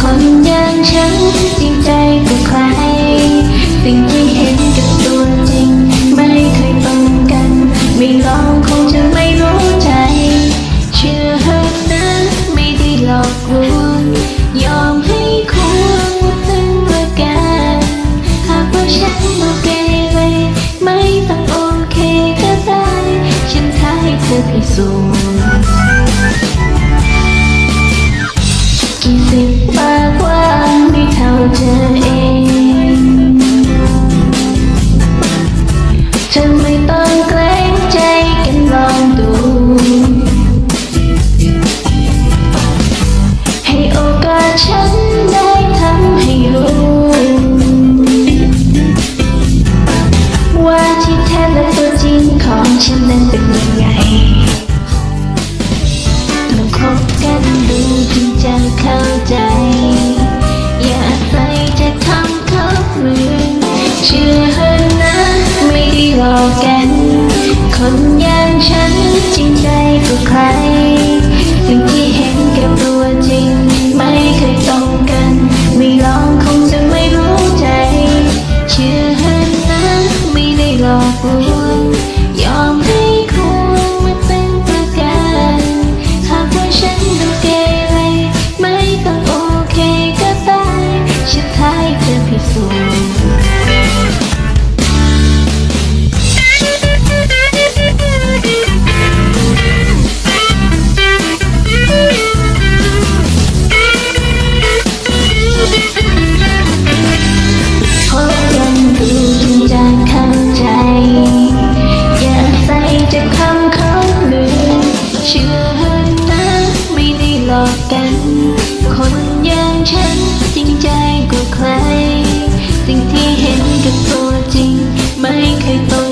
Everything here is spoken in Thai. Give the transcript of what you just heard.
คนอย่างฉันจริงใจกับใคร สิ่งที่เห็นกับตัวจริง ไม่เคยตรงกัน ไม่ลองคงจะไม่รู้ใจ เชื่อเถอะนะไม่ได้หลอกลวงยอมให้ควงตึงระกันหากว่าฉันโอเคเลยไม่ต้องโอเคก็ได้ ฉันทายเธอให้สูง คนอย่างฉันจริงใจกับใคร อกกัน คนอย่างฉันจริงใจกว่าใคร สิ่งที่เห็นกับตัวจริง ไม่เคยตรง